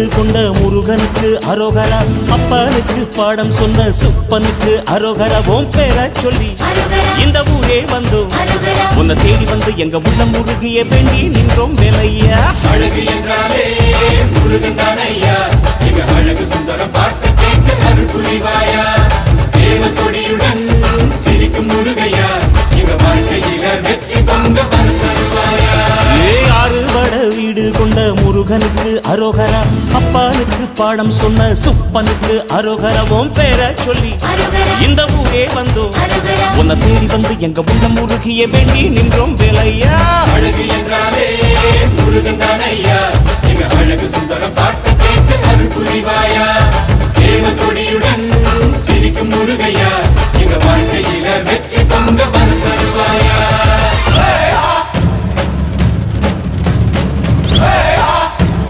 வீடு கொண்ட முருகனுக்கு அரோகரா. அப்பனுக்கு பாடம் சொன்ன சுப்பனுக்கு அரோகரா. ஓம் பேர சொல்லி இந்த ஊரே வந்தோம். உன்னை தேடி வந்து எங்க உள்ள முருகிய வேண்டி நின்றோம் வேலையா? அழகு என்றாலே முருகன் தான் எங்க அழகு சுந்தரம் பார்த்து கேட்க அருள் புரிவாயா? முருகனுக்கு அரோகர அப்பானுக்கு பாடம் சொன்ன சுப்பனுக்கு அரோகரவும் பேர சொல்லி இந்த ஊரே வந்தோம். உன்னை தேடி வந்து எங்க உள்ள முருகிய வேண்டி நின்றோம் வேலையா? அழகு என்றாலே முருகன் தானையா? எங்க அழகு சுந்தரம் பார்த்து கேட்டு அருள் புரிவாயா? சேவ கொடியுடன் சிரிக்கும் முருகையா?